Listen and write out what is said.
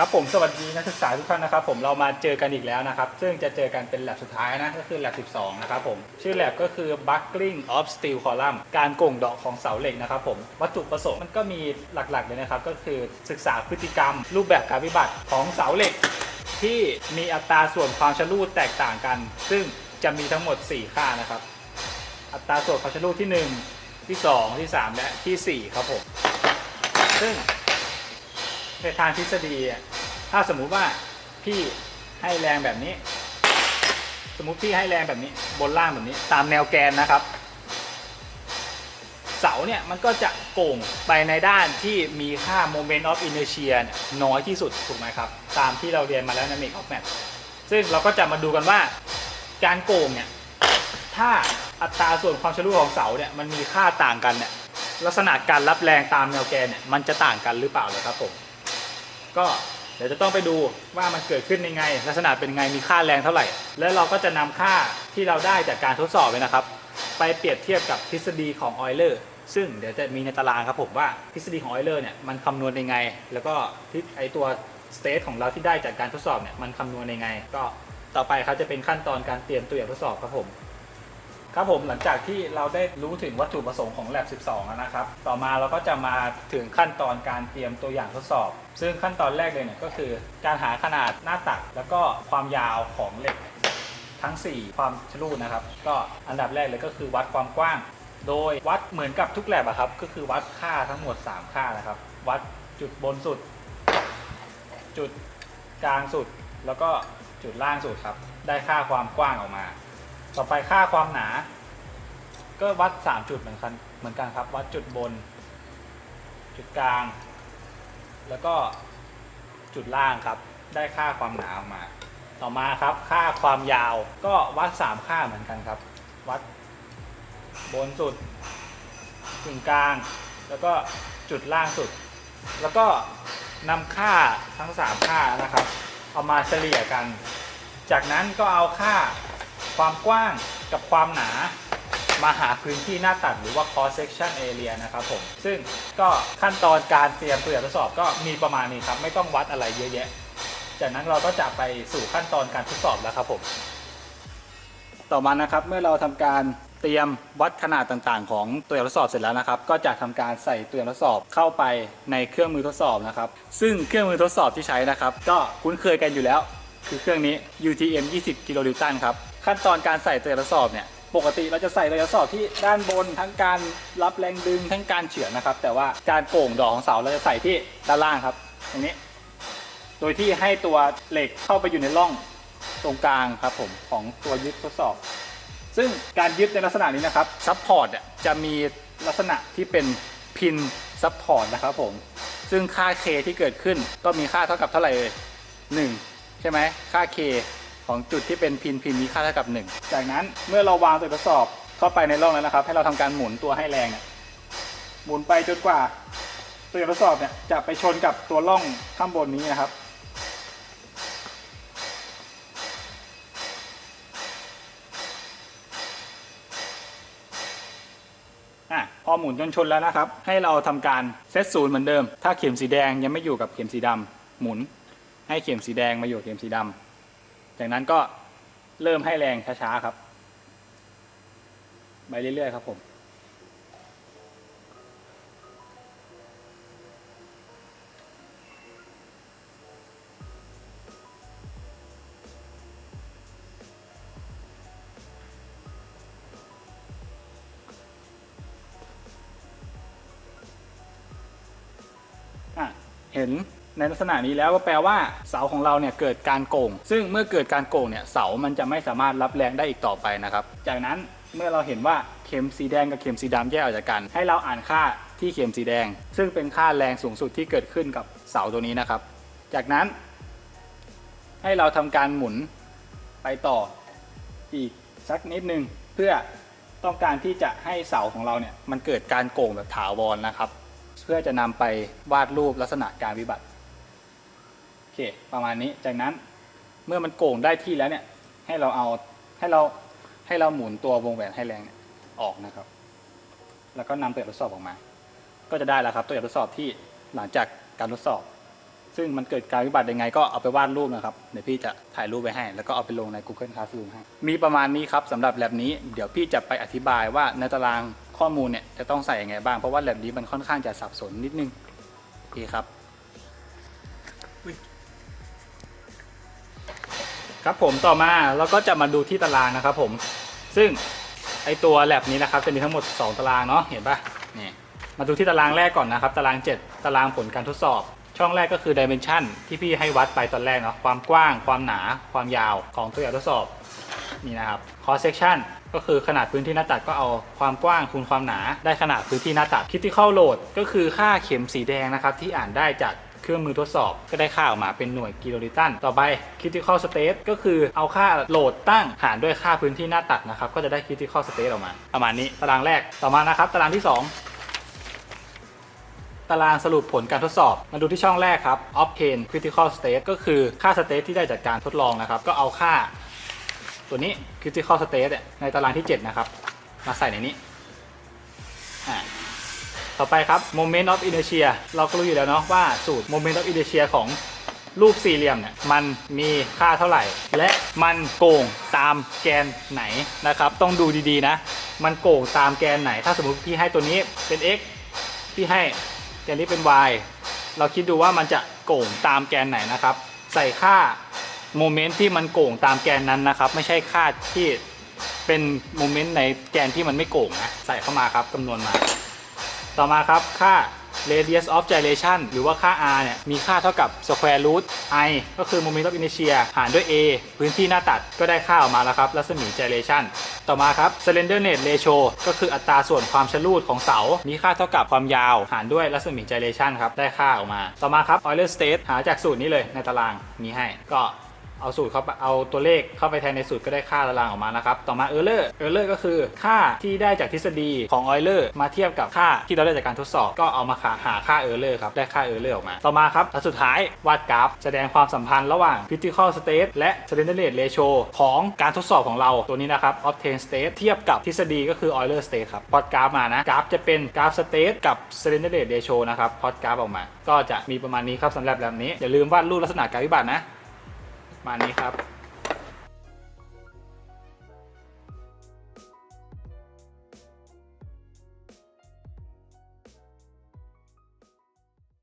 ครับผมสวัสดีนักศึกษาทุกท่านนะครับผมเรามาเจอกันอีกแล้วนะครับ ซึ่งจะเจอกันเป็นแลบสุดท้ายนะก็คือแลบ12 นะครับผม ชื่อแลบก็คือ buckling of steel column การก่งดาะของเสาเหล็กนะครับผม วัตถุประสงค์มันก็มีหลักๆเลยนะครับ ก็คือศึกษาพฤติกรรม รูปแบบการวิบัติของเสาเหล็ก ที่มีอัตราส่วนความชะลูดแตกต่างกัน ซึ่งจะมีทั้งหมด 4 ค่านะครับ อัตราส่วนความชะลูดที่ 1 ที่ 2 ที่ 3 และทีสี่4 ครับผม ซึ่งในทางทฤษฎี ถ้าสมมุติว่าพี่ให้แรงแบบนี้ สมมุติพี่ให้แรงแบบนี้ บนล่างแบบนี้ ตามแนวแกนนะครับ เสาเนี่ยมันก็จะโก่งไปในด้านที่มีค่า moment of inertia เนี่ยน้อยที่สุดถูกไหมครับ ตามที่เราเรียนมาแล้วใน make of math ซึ่งเราก็จะมาดูกันว่าการโก่งเนี่ยถ้าอัตราส่วนความชะลูของเสาเนี่ยมันมีค่าต่างกันเนี่ยลักษณะการรับแรงตามแนวแกนเนี่ยมันจะต่างกันหรือเปล่าเลยครับผมก็ เดี๋ยวจะต้องไปดูว่ามันเกิดขึ้นยังไง ลักษณะเป็นไงมีค่าแรงเท่าไหร่ แล้วเราก็จะนำค่าที่เราได้จากการทดสอบเลยนะครับ ไปเปรียบเทียบกับทฤษฎีของออยเลอร์ซึ่งเดี๋ยวจะมีในตารางครับผมว่าทฤษฎีของออยเลอร์เนี่ยมันคำนวณยังไง แล้วก็ที่ไอตัวสเตทของเราที่ได้จากการทดสอบเนี่ยมันคำนวณยังไง ก็ต่อไปครับจะเป็นขั้นตอนการเตรียมตัวอย่างทดสอบครับผม ครับผมหลังจากที่เราได้รู้ถึงวัตถุประสงค์ของ Lab 12 แล้วนะครับ ต่อมาเราก็จะมาถึงขั้นตอนการเตรียมตัวอย่างทดสอบ ซึ่งขั้นตอนแรกเลยเนี่ยก็คือ การหาขนาดหน้าตัดแล้วก็ความยาวของเหล็กทั้ง 4 ความชะลูดนะครับ ก็อันดับแรกเลยก็คือวัดความกว้าง โดยวัดเหมือนกับทุกแลบอะครับ ก็คือวัดค่าทั้งหมด 3 ค่านะครับ วัดจุดบนสุด จุดกลางสุด แล้วก็จุดล่างสุดครับ ได้ค่าความกว้างออกมา ต่อไปค่าความหนา ก็วัด 3 จุดเหมือนกันเหมือนกันครับ วัดจุดบน จุดกลาง แล้วก็จุดล่างครับ ได้ค่าความหนาออกมา ต่อมาครับ ค่าความยาวก็วัด 3 ค่าเหมือนกันครับ วัดบนสุดกึ่งกลาง แล้วก็จุดล่างสุด แล้วก็นำค่าทั้ง 3 ค่านะครับ เอามาเฉลี่ยกัน จากนั้นก็เอาค่า ความกว้างกับความหนามาหาพื้นที่หน้าตัดหรือว่า cross section area นะครับผม ซึ่งก็ขั้นตอนการเตรียมตัวอย่างทดสอบก็มีประมาณนี้ครับ ไม่ต้องวัดอะไรเยอะแยะ จากนั้นเราก็จะไปสู่ขั้นตอนการทดสอบแล้วครับผม ต่อมานะครับเมื่อเราทำการเตรียมวัดขนาดต่างๆ ของตัวอย่างทดสอบเสร็จแล้วนะครับ ก็จะทำการใส่ตัวอย่างทดสอบเข้าไปในเครื่องมือทดสอบนะครับ ซึ่งเครื่องมือทดสอบที่ใช้นะครับ ก็คุ้นเคยกันอยู่แล้ว คือเครื่องนี้ UTM 20กิโลนิวตันครับ ขั้นตอนการใส่ตัวทดสอบเนี่ยปกติเราจะใส่ตัวอย่างทดสอบที่ด้านบนทั้งการรับแรงดึงทั้งการเฉือนนะครับ แต่ว่าการโก่งดอกของเสาเราจะใส่ที่ด้านล่างครับตรงนี้ โดยที่ให้ตัวเหล็กเข้าไปอยู่ในร่องตรงกลางครับผมของตัวยึดทดสอบ ซึ่งการยึดในลักษณะนี้นะครับซัพพอร์ตจะมีลักษณะที่เป็นพินซัพพอร์ตนะครับผมซึ่งค่า K ที่เกิดขึ้นก็มีค่าเท่ากับเท่าไหร่เลย1ใช่ไหมค่า K ของจุดที่เป็นพินพินมีค่าเท่ากับ 1 จากนั้นเมื่อเราวางตัวทดสอบเข้าไปในร่องแล้วนะครับ ให้เราทำการหมุนตัวให้แรงเนี่ยหมุนไปจนกว่า ตัวทดสอบเนี่ยจะไปชนกับตัวร่องข้างบนนี้นะครับอะพอหมุนจนชนแล้วนะครับ ให้เราทำการเซตศูนย์เหมือนเดิม ถ้าเข็มสีแดงยังไม่อยู่กับเข็มสีดำหมุนให้เข็มสีแดงมาอยู่เข็มสีดำ จากนั้นก็เริ่มให้แรงช้าๆครับ ไปเรื่อยๆครับผมอะเห็น ในลักษณะนี้แล้วก็แปลว่าเสาของเราเนี่ยเกิดการโก่ง ซึ่งเมื่อเกิดการโก่งเนี่ยเสามันจะไม่สามารถรับแรงได้อีกต่อไปนะครับ จากนั้นเมื่อเราเห็นว่าเข็มสีแดงกับเข็มสีดำแยกออกจากกัน ให้เราอ่านค่าที่เข็มสีแดง ซึ่งเป็นค่าแรงสูงสุดที่เกิดขึ้นกับเสาตัวนี้นะครับ จากนั้น ให้เราทำการหมุนไปต่ออีกสักนิดนึงเพื่อต้องการที่จะให้เสาของเราเนี่ยมันเกิดการโก่งแบบถาวรนะครับ เพื่อจะนำไปวาดรูปลักษณะการวิบัติ เคประมาณนี้จากนั้นเมื่อมันโก่งได้ที่แล้วเนี่ยให้เราเอาให้เราให้เราหมุนตัววงแหวนให้แรงเนี่ยออกนะครับ แล้วก็นำตัวอย่างทดสอบออกมา ก็จะได้แล้วครับตัวอย่างทดสอบที่หลังจากการทดสอบ ซึ่งมันเกิดการวิบัติยังไงก็เอาไปวาดรูปนะครับเดี๋ยวพี่จะถ่ายรูปไปให้ แล้วก็เอาไปลงใน Google Classroom ให้มีประมาณนี้ครับสำหรับแลบนี้เดี๋ยวพี่จะไปอธิบายว่าในตารางข้อมูลเนี่ยจะต้องใส่ยังไงบ้างเพราะว่าแลบนี้มันค่อนข้างจะสับสนนิดนึงโอเคครับ ครับผมต่อมาเราก็จะมาดูที่ตารางนะครับผมซึ่งไอตัวแลบนี้นะครับจะมีทั้งหมด 2 ตารางเนาะเห็นปะนี่มาดูที่ตารางแรกก่อนนะครับ ตาราง 7 ตารางผลการทดสอบ ช่องแรกก็คือ dimension ที่พี่ให้วัดไปตอนแรกเนาะความกว้าง ความหนา ความยาวของตัวอย่างทดสอบนี่นะครับ cross section ก็คือขนาดพื้นที่หน้าตัดก็เอาความกว้างคูณความหนา ได้ขนาดพื้นที่หน้าตัด critical load ก็คือค่าเข็มสีแดงนะครับที่อ่านได้จาก เครื่องมือทดสอบ ก็ได้ค่าออกมาเป็นหน่วยกิโลลิตันต่อไป critical state ก็คือเอาค่าโหลดตั้งหารด้วยค่าพื้นที่หน้าตัดนะครับ ก็จะได้ critical state ออกมา ประมาณนี้ตารางแรกต่อมานะครับตารางที่ 2ตารางสรุปผลการทดสอบ มาดูที่ช่องแรกครับ obtain critical state ก็คือค่า state ที่ได้จากการทดลองนะครับ ก็เอาค่า ตัวนี้ critical state เนี่ยในตารางที่ 7 นะครับ มาใส่ในนี้อ่า ต่อไปครับ moment of inertia เราก็รู้อยู่แล้วเนาะว่าสูตร moment of inertia ของรูปสี่เหลี่ยมเนี่ยมันมีค่าเท่าไหร่ และมันโก่งตามแกนไหนนะครับ ต้องดูดีๆนะ มันโก่งตามแกนไหน ถ้าสมมติพี่ให้ตัวนี้เป็น x พี่ให้แกนนี้เป็น y เราคิดดูว่ามันจะโก่งตามแกนไหนนะครับ ใส่ค่าโมเมนต์ที่มันโก่งตามแกนนั้นนะครับ ไม่ใช่ค่าที่เป็นโมเมนต์ในแกนที่มันไม่โก่งนะใส่เข้ามาครับคำนวณมา ต่อมาครับค่า radius of gyration หรือว่าค่า r เนี่ย มีค่าเท่ากับ square root i ก็คือ moment of inertia หารด้วย a พื้นที่หน้าตัดก็ได้ค่าออกมาแล้วครับ รัศมี gyration ต่อมาครับ slenderness ratio ก็คืออัตราส่วนความชะลูดของเสา มีค่าเท่ากับความยาว หารด้วยรัศมี gyration ครับ ได้ค่าออกมา ต่อมาครับ Euler state หาจากสูตรนี้เลยในตารางมีให้ ก็ เอาสูตรเข้าไปเอาตัวเลขเข้าไปแทนในสูตรก็ได้ค่าตารางออกมานะครับ ต่อมา Euler Euler ก็คือค่าที่ได้จากทฤษฎีของ Euler มาเทียบกับค่าที่เราได้จากการทดสอบ ก็เอามาหาค่า Euler ครับ ได้ค่า Euler อร์ออกมา ต่อมาครับสุดท้ายวาดกราฟ แสดงความสัมพันธ์ระหว่าง critical state และ slenderness ratio ของการทดสอบของเราตัวนี้นะครับ obtain state เทียบกับทฤษฎีก็คือ Euler state ครับพอดกราฟมานะกราฟจะเป็นกราฟ state กับ slenderness ratio นะครับพอดกราฟออกมา ก็จะมีประมาณนี้ครับสำหรับแบบนี้อย่าลืมวาดรูปลักษณะการวิบัตินะ มาณนี้ครับ